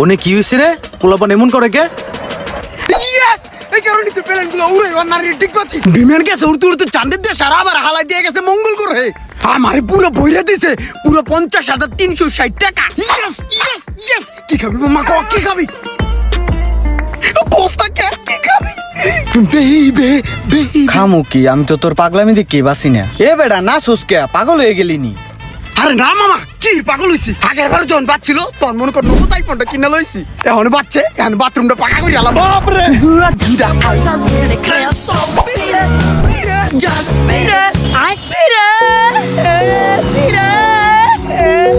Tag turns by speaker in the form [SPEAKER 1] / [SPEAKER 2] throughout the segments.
[SPEAKER 1] One কি হয়েছে রে? পোলাপান এমন করে কে?
[SPEAKER 2] ইয়েস এই কারণে তো উড়ে অন্যান্য ঠিক করছি। বিমান গেছে উড়তে উড়তে চাঁদের আবার হালাই দিয়ে গেছে মঙ্গল গ্রহে। আমারে পুরো বইরা দিছে পুরো পঞ্চাশ হাজার তিনশো ষাট টাকা। ইয়েস ইয়েস ইয়েস কি খাবি মামা কো কি খাবি? কোস্তা কে কি খাবি? বেইবে বেইবে
[SPEAKER 3] খামু কি আমি তো তোর পাগলামি দেখি বাসি না। এ বেটা না সুসকে পাগল হয়ে গেলি নি।
[SPEAKER 2] আরে না মামা কি পাগল হইছি? আগের বার যখন বাচ্ছিল তখন মনে কর নতুন আইফোনটা কিনে লইছি। এখন বাচ্চে এখন বাথরুমটা পাকা করে আলাম। বাপরে! Just beat it. I beat it. Beat it.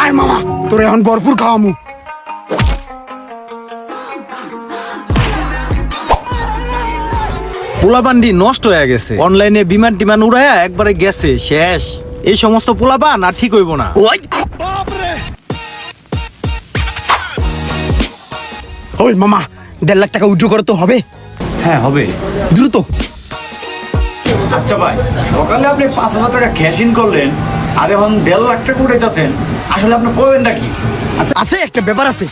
[SPEAKER 2] আয় মামা তোর এখন ভরপুর খাওয়ামু।
[SPEAKER 1] পোলাপানটি নষ্ট হয়ে গেছে। অনলাইনে বিমান টিমান উড়ায়া একবারে গেছে। শেষ। এই সমস্ত পোলাপান আর ঠিক হইব না?
[SPEAKER 2] ওই মামা দেড় লাখ টাকা উইড্রো করে তো হবে?
[SPEAKER 4] হ্যাঁ হবে।
[SPEAKER 2] দ্রুত।
[SPEAKER 4] আচ্ছা ভাই সকালে আপনি পাঁচ হাজার টাকা ক্যাশ ইন করলেন আর এখন দেড় লাখ টাকা উঠাইতেছেন আসলে আপনি করবেন নাকি
[SPEAKER 2] আছে একটা ব্যাপার আছে।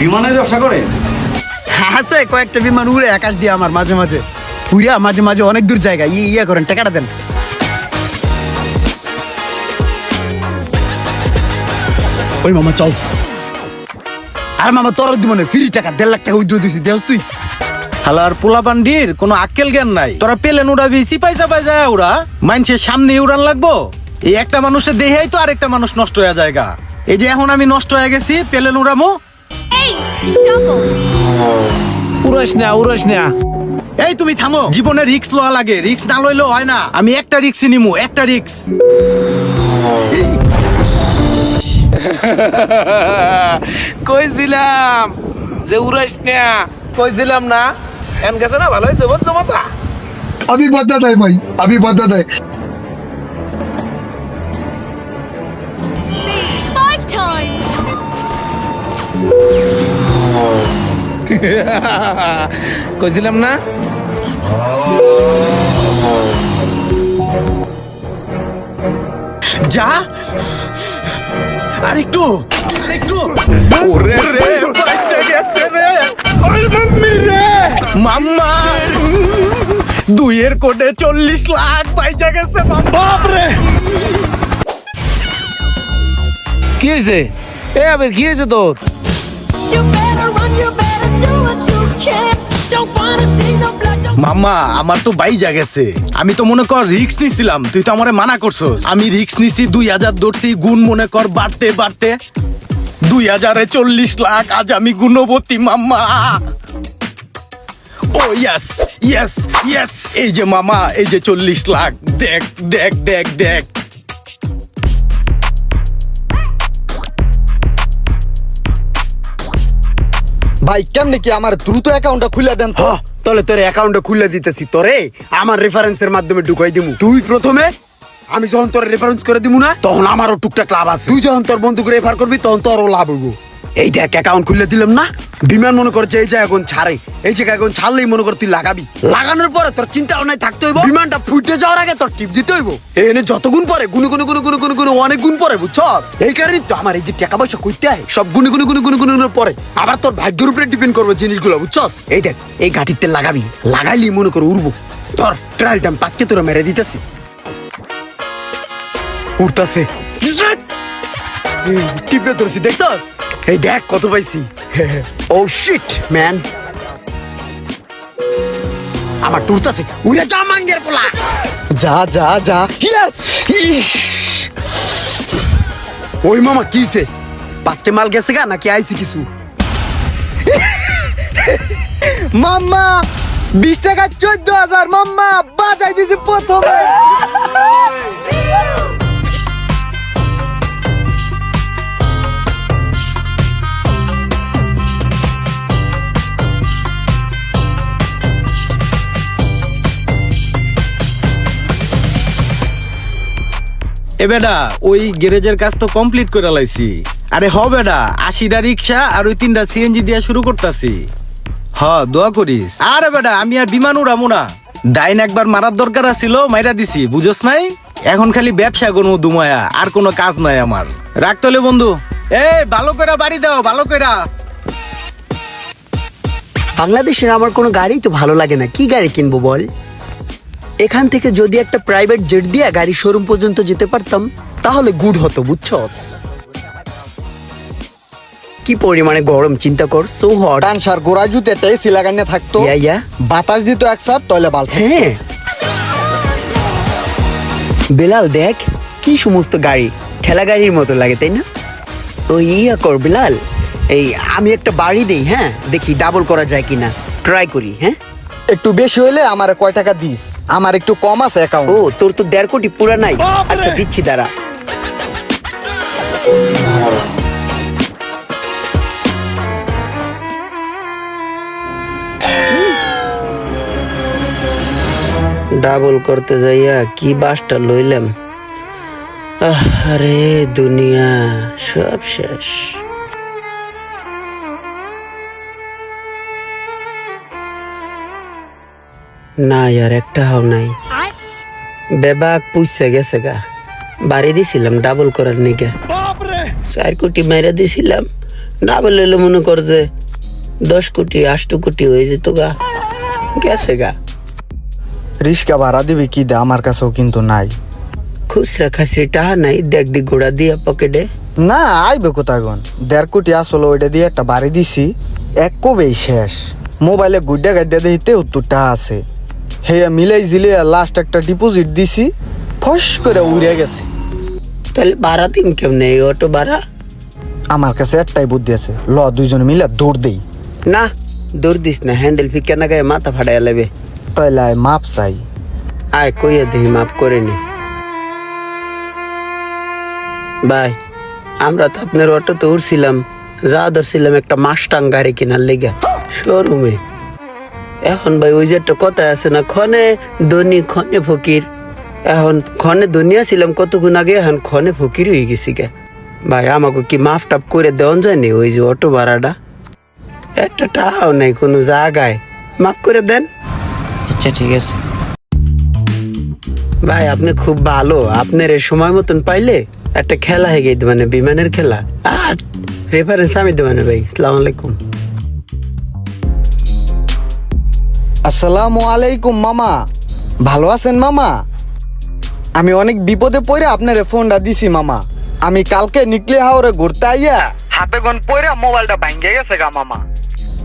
[SPEAKER 4] বিমানের ব্যবসা করেন
[SPEAKER 2] আছে কয়েকটা বিমান উড়ে আকাশ দিয়ে আমার মাঝে মাঝে। উড়িয়া মাঝে মাঝে অনেক দূর জায়গা ইয়ে ইয়ে করেন টাকাটা দেন। ওই মামা চল। আর মামা তোর দিব না ফ্রি টাকা দেড় লাখ টাকা উইথড্র দিছি দেওস তুই।
[SPEAKER 1] হালার পোলাপান্ডির কোনো আক্কেল জ্ঞান নাই। তোরা পেলেন উড়াবি সিপাই চাপাই যায় উড়া মাইনসের সামনে উড়ান লাগবো। এই একটা মানুষের দেহেই তো আরেকটা মানুষ নষ্ট হয়ে জায়গা এই যে এখন আমি নষ্ট হয়ে গেছি পেলেন উড়ামো
[SPEAKER 5] উড়াস না উড়াস না।
[SPEAKER 1] এই তুমি থামো। জীবনে রিক্স লওয়া লাগে রিক্স না লইলেও হয় না। আমি একটা রিক্স নিমু একটা রিক্স
[SPEAKER 5] কইছিলাম যে উড়াস না? কইছিলাম না? এন গেছে না ভালো হয়েছে বলতো মজা।
[SPEAKER 6] আমি বাধা দেয় ভাই আমি
[SPEAKER 7] বাধা দেয়
[SPEAKER 5] কইছিলাম না?
[SPEAKER 1] যা। আর একটু একটু। ওরে রে বাচ্চা গেছে রে। মাম্মা দুইয়ের কোটে চল্লিশ লাখ বাইচা গেছে বাপরে
[SPEAKER 5] কি হয়েছে? এ আবার কি হয়েছে তোর?
[SPEAKER 7] You better run, you better do what you can. Don't wanna see no blood.
[SPEAKER 1] মাম্মা আমার তো বাইজা গেছে। আমি তো মনে কর রিক্স নিছিলাম তুই তো আমারে মানা করছস। আমি রিক্স নিছি দুই হাজার ধরছি গুণ মনে কর বাড়তে বাড়তে। দুই হাজারে চল্লিশ লাখ আজ আমি গুণবতী মাম্মা। ও ইয়াস ইয়াস ইয়াস এই যে মামা এই যে চল্লিশ লাখ দেখ দেখ দেখ দেখ।
[SPEAKER 3] ভাই কেমনে কি আমার দ্রুত অ্যাকাউন্টটা খুলে দেন তো?
[SPEAKER 2] হ তাহলে তোর অ্যাকাউন্টে খুলে দিতেছি। তোরে আমার রেফারেন্সের মাধ্যমে ঢুকাই দিমু। তুই প্রথমে, আমি যখন তোর রেফারেন্স করে দিমু না, তখন আমারও টুকটাক লাভ আছে। তুই যখন তোর বন্ধুকে রেফার করবি, তখন তোরও লাভ হইব। এই দেখ অ্যাকাউন্ট খুলে দিলাম না বিমান মনে করছে এই জায়গা এখন ছাড়ে এই জায়গা এখন ছাড়লেই মনে কর তুই লাগাবি লাগানোর পরে তোর চিন্তা ভাবনায় থাকতে হইব বিমানটা ফুটে যাওয়ার আগে তোর টিপ দিতে হইব এনে যত গুণ পরে গুনে গুনে গুনে গুনে গুনে গুনে অনেক গুণ পরে বুঝছস এই কারণে তো আমার এই যে টাকা পয়সা কইতে হয় সব গুনে গুনে গুনে গুনে গুনে পরে আবার তোর ভাগ্যের উপরে ডিপেন্ড করবে জিনিসগুলো বুঝছস এই দেখ এই ঘাটিতে লাগাবি লাগাইলি মনে করে উড়বো তোর ট্রায়াল টাইম পাঁচকে তোরা মেরে দিতেছি উঠতাছে টিপে ধরছি, দেখছস? এই দেখ কত পাইছি। ও শিট ম্যান আমার টুরতাছে উড়ে যা, মাঙ্গের পোলা।
[SPEAKER 3] যা যা যা।
[SPEAKER 2] ইয়েস ওই মামা কিছে পাঁচকে মাল গেছে গা, নাকি আইছি কিছু?
[SPEAKER 3] মাম্মা, বিশ টাকা চোদ্দ হাজার, মাম্মা, বাজাই দিছি প্রথমে।
[SPEAKER 1] এ ওই গ্যারেজের কাজ তো কমপ্লিট করে লাইছি। আরে হ বেডা আশিটা রিক্সা আর ওই তিনটা সিএনজি দিয়া শুরু করতাছি। হ, দোয়া করিস। আরে বেডা আমি আর বিমান উড়ামু না। ডাইন একবার মারার দরকার আছিল, মাইরা দিছি, বুঝস নাই? এখন খালি ব্যবসা কোনো দুমায়া, আর কোনো কাজ নাই আমার। রাখতলে বন্ধু। এই, ভালো কইরা বাড়ি দাও, ভালো কইরা।
[SPEAKER 2] বাংলাদেশের আমার কোনো গাড়ি তো ভালো লাগে না। কি গাড়ি কিনবো বল? এখান থেকে যদি একটা প্রাইভেট জেট দিয়ে গাড়ি শোরুম পর্যন্ত যেতে পারতাম তাহলে গুড হতো বুঝছস? কি পরিমাণে গরম চিন্তা কর সো হট
[SPEAKER 3] ডান সার গোড়া জুতেতে এসি লাগাইনে থাকতো।
[SPEAKER 2] ইয়া ইয়া
[SPEAKER 3] বাতাস দিত এক সার তলে বাল
[SPEAKER 2] হ্যাঁ। বেলাল দেখ কি সমস্ত গাড়ি ঠেলা গাড়ির মতো লাগে তাই না? ও ইয়া কর বেলাল। এই আমি একটা বাড়ি দেই হ্যাঁ? দেখি ডাবল করা যায় কিনা। ট্রাই করি হ্যাঁ?
[SPEAKER 3] একটু বেশি হইলে আমার কয় টাকা দিস? আমার একটু কম আছে অ্যাকাউন্ট
[SPEAKER 2] ও তোর তো দেড় কোটি পুরা নাই। আচ্ছা দিচ্ছি দাঁড়া। ডাবল করতে যাইয়া কি বাসটা লইলাম? আহ, আরে দুনিয়া সব শেষ। না ইয়ার একটা হাও নাই। বেবাক পুষছে গেছে গা। বাড়ি দিছিলাম ডাবল করার নিগে। চার কোটি মাইরা দিছিলাম। না এলো মনে কর যে দশ কোটি আষ্ট কোটি হয়ে যেত গা। গেছে গা।
[SPEAKER 3] রিস্কা ভাড়া দিবি কি দে আমার কাছেও কিন্তু নাই।
[SPEAKER 2] খুচরা খাসরি টাহা নাই দেখ দি গোড়া দিয়া পকেটে।
[SPEAKER 3] না আইবে কোথায় গন দেড় কোটি আসলে ওইটা দিয়ে একটা বাড়ি দিছি এক কবেই শেষ। মোবাইলে গুড্ডা গাড্ডা দিতে উত্তরটা আছে। হেয়া মিলাই জিলিয়া লাস্ট একটা ডিপোজিট দিছি ফস করে উড়ে গেছে।
[SPEAKER 2] তাহলে ভাড়া দিম কেমনে এই অটো ভাড়া
[SPEAKER 3] আমার কাছে একটাই বুদ্ধি আছে ল দুইজনে মিলে দৌড় দেই।
[SPEAKER 2] না দৌড় দিস না হ্যান্ডেল ফিকা না গায়ে মাথা ফাটাইয়া লেবে।
[SPEAKER 3] তাইলে আয় মাপ চাই।
[SPEAKER 2] আয় কইয়া দেহি মাফ করে নি। ভাই আমরা তো আপনার অটোতে উঠছিলাম যা ধরছিলাম একটা মাস্টাং গাড়ি কেনার লেগে শোরুমে এখন ভাই ওই যে একটা কথা আছে না ক্ষণে ধনী ক্ষণে ফকির। এখন ক্ষণে ধনিয়া ছিলাম কতক্ষণ আগে এখন ক্ষণে ফকির হয়ে গেছি গে। ভাই আমাকে কি মাফ টাপ করে দেওয়া যায়নি ওই যে অটো ভাড়াটা? একটা টাকাও নাই কোনো জায়গায়। মাফ করে দেন। আচ্ছা ঠিক আছে। ভাই আপনি খুব ভালো। আপনার এই সময় মতন পাইলে একটা খেলা হয়ে গেছে মানে বিমানের খেলা। আর রেফারেন্স আমি দেবেন ভাই। সালাম আলাইকুম।
[SPEAKER 3] আসসালামু আলাইকুম, মামা। ভালো আছেন, মামা? আমি অনেক বিপদে পড়ে আপনার ফোনটা দিছি, মামা। আমি কালকে নিকলে হাওরে ঘুরতে আইয়া হাতে গন পড়ে মোবাইলটা ভাঙ্গে গেছে গা, মামা।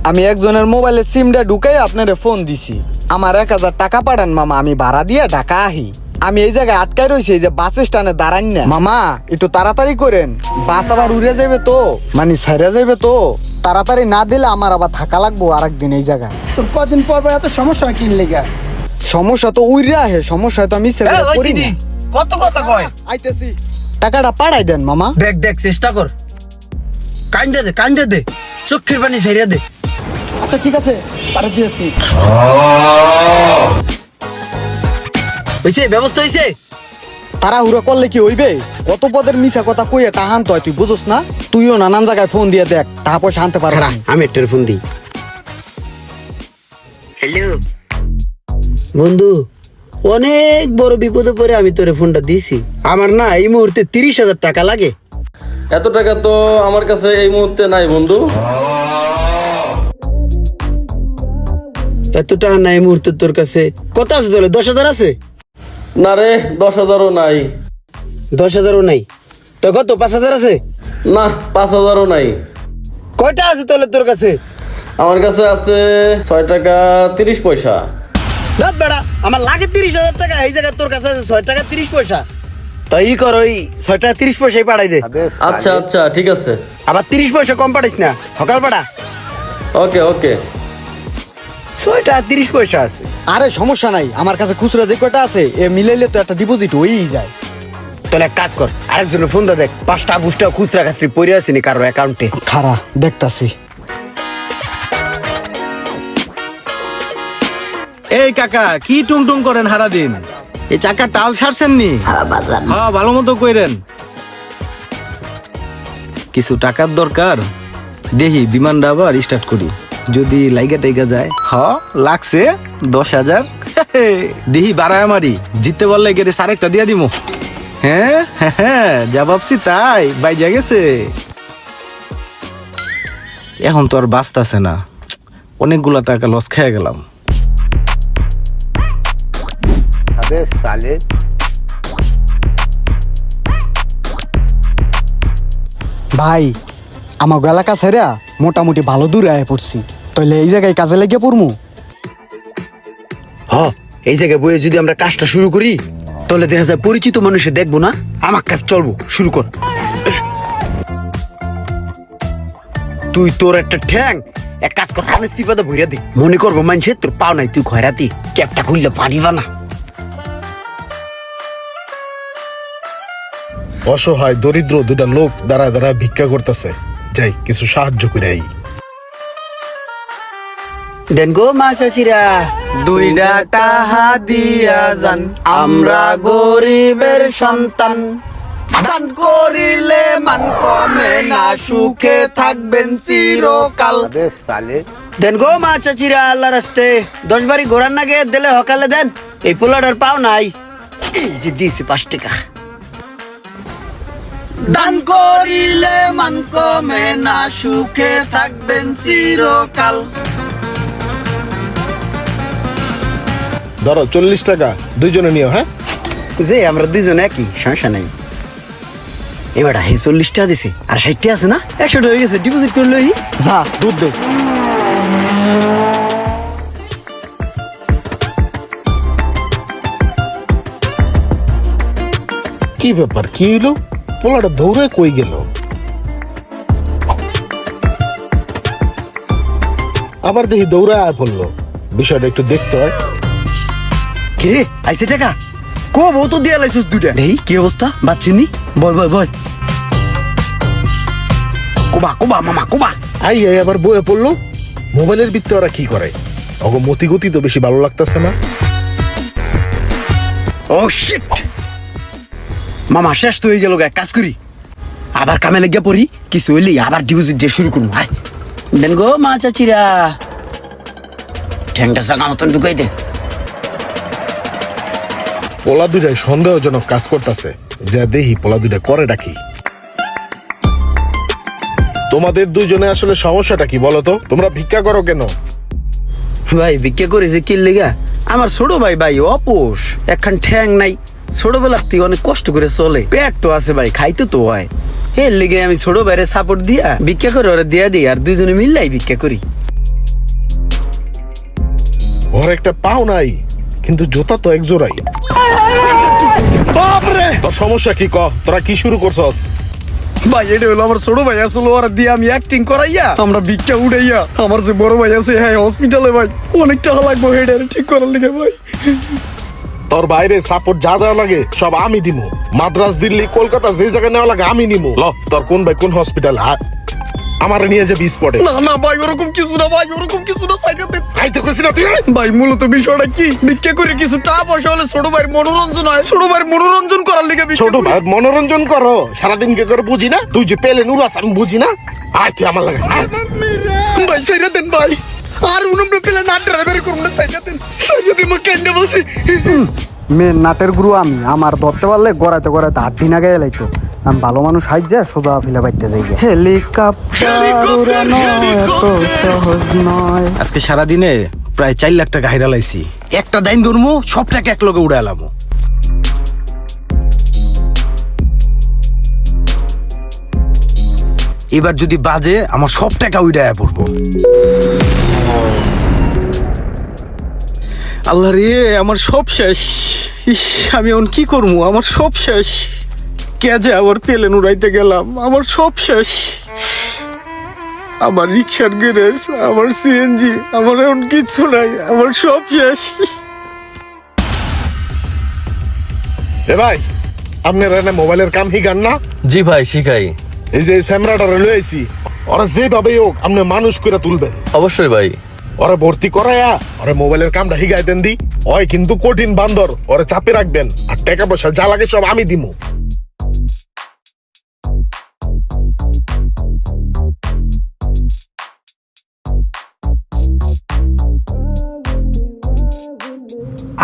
[SPEAKER 3] আমি একজনের মোবাইলে সিমটা ঢুকাই আপনারে ফোন দিছি। আমার এক হাজার টাকা পাঠান, মামা, আমি ভাড়া দিয়ে ঢাকা আহি। আমি এই জায়গায় আটকাই রয়েছি এই যে বাস স্ট্যান্ডে দাঁড়ান না। মামা, একটু তাড়াতাড়ি করেন। বাস আবার উড়ে যাবে তো। মানে ছেড়ে যাবে তো। তাড়াতাড়ি না দিলে আমার আবার থাকা লাগবো আরেকদিন এই জায়গায়।
[SPEAKER 6] তোর কদিন পর পর এত সমস্যা কি লেগে?
[SPEAKER 3] সমস্যা তো উইরে আহে সমস্যা তো আমি সেটা করি না।
[SPEAKER 5] কত কথা কয়?
[SPEAKER 3] আইতেছি। টাকাটা পাঠাই দেন মামা।
[SPEAKER 2] দেখ দেখ চেষ্টা কর। কান্দে দে কান্দে দে। চোখের পানি ছেড়ে দে।
[SPEAKER 6] আচ্ছা ঠিক আছে পাঠিয়ে দিয়েছি।
[SPEAKER 2] হয়েছে ব্যবস্থা হয়েছে
[SPEAKER 3] তাড়াহুড়ো করলে কি হইবে? কত পদের মিছা কথা কইয়া টাহান তো তুই বুঝোস না? তুইও নানান জায়গায় ফোন দিয়ে দেখ টাকা পয়সা আনতে পারবি
[SPEAKER 2] খারা আমি একটা ফোন দিই। হ্যালো বন্ধু অনেক বড় বিপদে পড়ে আমি তোরে ফোনটা দিছি আমার না এই মুহূর্তে তিরিশ হাজার টাকা লাগে।
[SPEAKER 8] এত টাকা তো আমার কাছে এই মুহূর্তে নাই বন্ধু।
[SPEAKER 2] এত টাকা না এই মুহূর্তে তোর কাছে। কত আছে তাহলে? দশ হাজার আছে?
[SPEAKER 8] না রে দশ হাজারও নাই।
[SPEAKER 2] দশ হাজারও নাই। তো কত পাঁচ হাজার আছে?
[SPEAKER 8] না পাঁচ হাজারও নাই।
[SPEAKER 2] কয়টা আছে তাহলে তোর কাছে?
[SPEAKER 8] আমার কাছে আছে ছয় টাকা তিরিশ পয়সা।
[SPEAKER 2] ধর বেড়া আমার লাগে তিরিশ হাজার টাকা এই জায়গায় তোর কাছে আছে ছয় টাকা তিরিশ পয়সা। তো ই কর ওই ছয় টাকা তিরিশ পয়সাই পাঠাই দে।
[SPEAKER 8] আচ্ছা আচ্ছা ঠিক আছে।
[SPEAKER 2] আবার তিরিশ পয়সা কম পাঠাইস না সকাল পাঠা
[SPEAKER 8] ওকে ওকে।
[SPEAKER 2] ছয় টাকা তিরিশ পয়সা আছে।
[SPEAKER 3] আরে সমস্যা নাই আমার কাছে খুচরা যে কয়টা আছে এ মিলাইলে তো একটা ডিপোজিট হয়েই যায়।
[SPEAKER 2] তাহলে এক কাজ কর আরেকজনের ফোন দা দেখ। পাঁচটা বুসটা খুচরা খাসরি পড়ে আসেনি কারও অ্যাকাউন্টে
[SPEAKER 3] খারা দেখতাছি।
[SPEAKER 1] এই কাকা কি টুং টুং করেন হারা দিন এই চাকা টাল ছাড়ছেন নি? হ্যাঁ ভালো মতো কইরেন। কিছু টাকার দরকার? দেখি বিমানটা আবার স্টার্ট করি। যদি লাইগা টাইগা যায়? হ লাগছে দশ হাজার। দেহি বাড়ায় মারি জিততে পারলে গেলে সারেকটা দিয়া দিমু। হ্যাঁ? হ্যাঁ হ্যাঁ যা ভাবছি তাই বাইজা গেছে। এখন তো আর বাঁচতাছে না। অনেকগুলা টাকা লস খেয়ে গেলাম।
[SPEAKER 3] ভাই আমার এলাকা ছেড়া মোটামুটি ভালো দূরে আয় পড়ছি। তাহলে এই জায়গায় কাজে লেগে পড়মু?
[SPEAKER 2] হ এই জায়গায় বইয়ে যদি আমরা কাজটা শুরু করি তাহলে দেখা যায় পরিচিত মানুষে দেখব না? আমার কাজ চলবো, শুরু কর। তুই তোর একটা ঠ্যাং, এক কাজ কর কানে চিপাতে ভইরা দে। মনে করব মানুষে তোর পাও নাই, তুই খয়রাতি ক্যাপটা খুললে পারিবা না।
[SPEAKER 9] অসহায়, দরিদ্র দুটা লোক দাঁড়া দাঁড়া ভিক্ষা করতেছে। যাই, কিছু সাহায্য করে আই।
[SPEAKER 2] দেন গো মা চাচিরা
[SPEAKER 3] দুইটা টাহা দিয়া যান আমরা গরিবের সন্তান। দান করিলে মান কমে না সুখে থাকবেন চিরকাল।
[SPEAKER 2] দেন গো মা চাচিরা আল্লাহ রাস্তে। দশ বারি ঘোরার নাগে দিলে হকালে দেন এই পোলাটার পাও নাই। এই যে দিয়েছে পাঁচ টাকা।
[SPEAKER 3] দান করিলে মান কমে না সুখে থাকবেন চিরকাল।
[SPEAKER 9] ধরো চল্লিশ টাকা দুইজনে নিও হ্যাঁ?
[SPEAKER 2] যে আমরা দুইজন একই সমস্যা নেই। এবার হে চল্লিশটা দিছে আর ষাটটা আছে না? একশোটা হয়ে গেছে ডিপোজিট করল
[SPEAKER 3] যা দুধ দে।
[SPEAKER 9] কি ব্যাপার কি হইল? পোলাটা দৌড়ে কই গেল? আবার দেখি দৌড়ে আয় পড়ল। বিষয়টা একটু দেখতে হয়।
[SPEAKER 2] কিরে আইসে টাকা? কো বউ তো দিয়া লাইছিস দুইটা। দেই কি অবস্থা? বাচ্চিনি বয় বয় বয়। কোবা কোবা মামা কোবা।
[SPEAKER 9] আই আই আবার বয়ে পড়ল। মোবাইলের ভিত্তে ওরা কি করে? অগ মতি গতি তো বেশি ভালো লাগতেছে না।
[SPEAKER 2] ও শিট মামা শেষ তো হয়ে গেল কাজ করি। আবার কামে লেগে পড়ি কিছু হইলি আবার ডিপোজিট দিয়ে শুরু করুন ভাই। দেন গো মা চাচিরা। ঠ্যাংটা সাকা মতন ঢুকাই দে।
[SPEAKER 9] পোলা দুইটাই সন্দেহজনক কাজ করতেছে। যা দেখি পোলা দুইটা করে ডাকি। তোমাদের দুইজনে আসলে সমস্যাটা কি বলো তো? তোমরা ভিক্ষা করো কেন?
[SPEAKER 2] ভাই ভিক্ষা করে যে কি লেগা? আমার ছোট ভাই ভাই অপোষ। একখান ঠ্যাং নাই। ছোটবেলার থেকে অনেক কষ্ট করে চলে। পেট তো আছে ভাই খাইতে তো হয়। এর লেগে আমি ছোট ভাইরে সাপোর্ট দিয়া ভিক্ষা করে ওরা দিয়া দিই আর দুইজনে মিললাই ভিক্ষা করি।
[SPEAKER 9] ওর একটা পাও নাই। কিন্তু জুতা তো এক জোড়াই। তোর সমস্যা কি ক? তোরা কি শুরু করছস?
[SPEAKER 2] ভাই এটা হলো আমার ছোট ভাই আসলে ওরা দিয়ে আমি অ্যাক্টিং করাইয়া আমরা ভিক্ষা উড়াইয়া আমার যে বড় ভাই আছে হ্যাঁ হসপিটালে ভাই অনেক টাকা লাগবে হেডে ঠিক করার লিগে ভাই।
[SPEAKER 9] তোর বাইরে সাপোর্ট যা দেওয়া লাগে সব আমি দিমু। মাদ্রাস দিল্লি কলকাতা যে জায়গায় নেওয়া লাগে আমি নিমু। ল তোর কোন ভাই কোন হসপিটাল আমার নিয়ে যাবি স্পটে
[SPEAKER 2] না না ভাই ওরকম কিছু না ভাই ওরকম কিছু না সাইডে
[SPEAKER 9] আইতে কইছি না তুই
[SPEAKER 2] ভাই মূলত বিষয়টা কি? ভিক্ষা করে কিছু টাকা পয়সা হলে ছোট ভাইয়ের মনোরঞ্জন হয়। ছোট ভাইয়ের মনোরঞ্জন করার লিগে
[SPEAKER 9] ছোট ভাই মনোরঞ্জন করো। সারাদিন কে করে বুঝি না? তুই যে পেলে নুরাস আমি বুঝি না? আয় তুই আমার লাগে
[SPEAKER 2] ভাই সাইডে দেন ভাই। আর উনমনে পেলে না ড্রাইভার করুন না সাইডে দেন। সাইডে দেন কেন্দ্রে বসে।
[SPEAKER 3] মেন নাটের গুরু আমি। আমার ধরতে পারলে গড়াইতে গড়াইতে আট দিন আগে লাইতো আমি ভালো মানুষ হাইজা সোজা ফিলে বাইতে যাই হেলিকপ্টার উড়ানো এত সহজ নয়।
[SPEAKER 1] আজকে সারাদিনে প্রায় চার লাখ টাকা হাইরা লাইছি। একটা দাইন ধরমু সব টাকা এক লগে উড়ালাম এবার যদি বাজে আমার সব টাকা উইডায় পড়ব। আল্লাহ রে আমার সব শেষ। ইস আমি এখন কি করব আমার সব শেষ। কে যে আবার পেলেন উড়াইতে গেলাম আমার সব শেষ। আমার রিক্সার গ্যারেজ আমার সিএনজি আমার এখন কিচ্ছু নাই আমার সব শেষ।
[SPEAKER 9] এ ভাই আপনার এনে মোবাইলের কাম হিগান না?
[SPEAKER 8] জি ভাই শিখাই।
[SPEAKER 9] এই যে স্যামরাটা লয়ে আইছি ওরা যেভাবে হোক আপনি মানুষ করে তুলবেন।
[SPEAKER 8] অবশ্যই ভাই।
[SPEAKER 9] ওরা ভর্তি করায়া ওরা মোবাইলের কামটা হিগাই দেন দি। ওই কিন্তু কঠিন বান্দর ওরা চাপে রাখবেন। আর টাকা পয়সা যা লাগে সব আমি দিমু।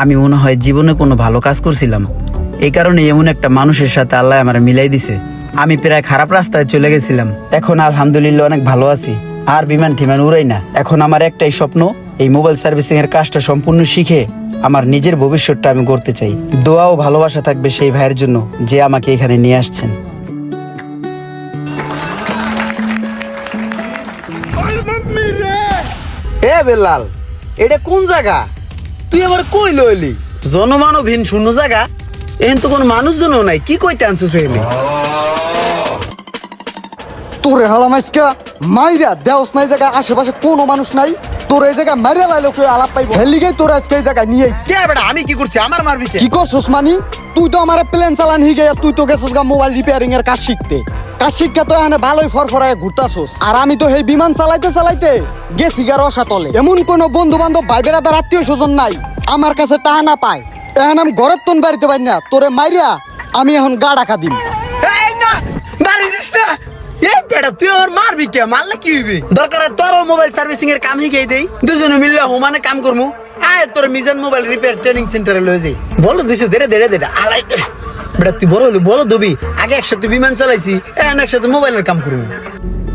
[SPEAKER 10] আমি মনে হয় জীবনে কোনো ভালো কাজ করছিলাম। এই কারণে এমন একটা মানুষের সাথে আল্লাহ আমার মিলাই দিছে। আমি প্রায় খারাপ রাস্তায় চলে গেছিলাম। এখন আলহামদুলিল্লাহ অনেক ভালো আছি।
[SPEAKER 2] আর বিমান টিমান উড়াই না। এখন আমার একটাই স্বপ্ন এই মোবাইল সার্ভিসিং এর কাজটা সম্পূর্ণ শিখে আমার নিজের ভবিষ্যৎটা আমি করতে চাই। দোয়া ও ভালোবাসা থাকবে সেই ভাইয়ের জন্য যে আমাকে এখানে নিয়ে আসছেন।
[SPEAKER 11] এ বেলাল এটা কোন জায়গা? তুই আবার কই লইলি? জনমানবহীন শূন্য জায়গা? এখান তো কোনো মানুষজনও নাই। কি কইতে আনছিস এখানে
[SPEAKER 3] তোরে হালাম আজকা মাইরা দেওস নাই জায়গা আশেপাশে কোনো মানুষ নাই। তোর এই জায়গা মাইরা লাইলো কেউ আলাপ পাইব? হেলিগে তোর আজকে এই জায়গায় নিয়ে আইছি।
[SPEAKER 12] কে বেটা আমি কি করছি? আমার মারবি কে?
[SPEAKER 3] কি করছস মানি? তুই তো আমার প্লেন চালান হিগে তুই তো গেছস গা মোবাইল রিপেয়ারিং এর কাজ শিখতে। শিখতে তো এখানে ভালোই ফরফরায় ঘুরতাছস। আর আমি তো সেই বিমান চালাইতে চালাইতে গেছি গা রসাতলে। এমন কোন বন্ধু বান্ধব ভাই বেড়াদার আত্মীয় স্বজন নাই, আমার কাছে টাকা না পায়। এখন আমি ঘরের তোন বাড়িতে পারি না, তোরে মাইরা আমি এখন গা ডাকা দিম।
[SPEAKER 12] তুই আমার কে? মোবাইল দেই। দুজনে কাম করমু। মোবাইল বলো দিছে আলাই বেটা, তুই বড় বলো দবি আগে একসাথে বিমান চালাইছি, এখন একসাথে মোবাইলের কাম করব।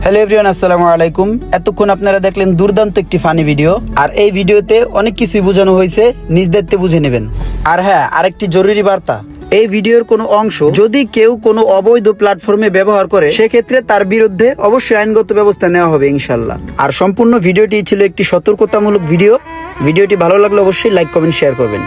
[SPEAKER 2] হ্যালো এভরিওয়ান, আসসালামু আলাইকুম। এতক্ষণ আপনারা দেখলেন দুর্দান্ত একটি ফানি ভিডিও, আর এই ভিডিওতে অনেক কিছুই বোঝানো হয়েছে, নিজ দায়িত্বে বুঝে নেবেন। আর হ্যাঁ আরেকটি জরুরি বার্তা। এই ভিডিওর কোনো অংশ যদি কেউ কোনো অবৈধ প্ল্যাটফর্মে ব্যবহার করে, সেক্ষেত্রে তার বিরুদ্ধে অবশ্যই আইনগত ব্যবস্থা নেওয়া হবে, ইনশাল্লাহ। আর সম্পূর্ণ ভিডিওটি ছিল একটি সতর্কতামূলক ভিডিও। ভিডিওটি ভালো লাগলে অবশ্যই লাইক, কমেন্ট, শেয়ার করবেন।